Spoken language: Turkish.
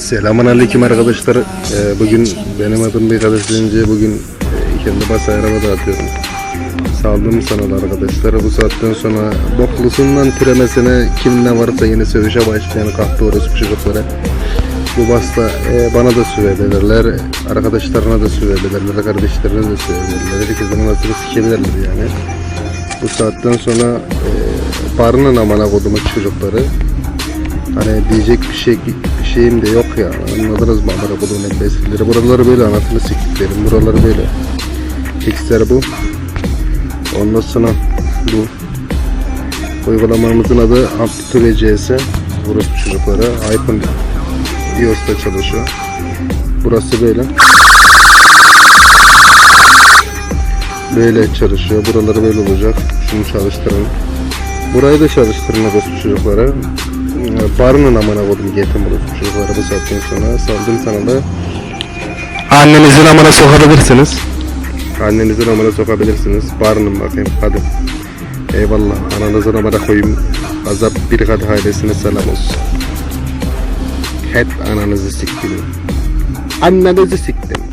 Selamun aleyküm arkadaşlar. Ee, bugün benim adım bir gazeteci. Bugün e, kendi basa araba dağıtıyorum. Saldım sana da arkadaşlar. Bu saatten sonra boklusundan tiremesine kim ne varsa yine sövüşe başlayan kahpe orospu çocuklara. Bu basta e, bana da süvebilirler, arkadaşlarına da süvebilirler, kardeşlerine de süvebilirler. Herkesin anasını sikebilirler yani. Bu saatten sonra e, barının amana kodumu çocukları. Hani diyecek bir şey bir şeyim de yok ya. Anladınız mı amına kodumun embesilleri. Buraları böyle anasını siktiklerim. Buraları böyle. Fixler bu. Ondan sonra bu. Uygulamamızın adı Amplitude CS. Burası çocuklara. iPhone iOS'ta çalışıyor. Burası böyle. Böyle çalışıyor. Buraları böyle olacak. Şunu çalıştırın. Burayı da çalıştırın çocuklara. Ee, Barının amına koydum getim orospu çocuklara bu saatten sonra. Saldım sana da. Annenizin amına sokabilirsiniz. Annenizin amına sokabilirsiniz. Barının bakayım hadi. Eyvallah. Ananızın amına koyayım. Azap bir kat ailesine selam olsun. Hep ananızı siktim. Annenizi siktim.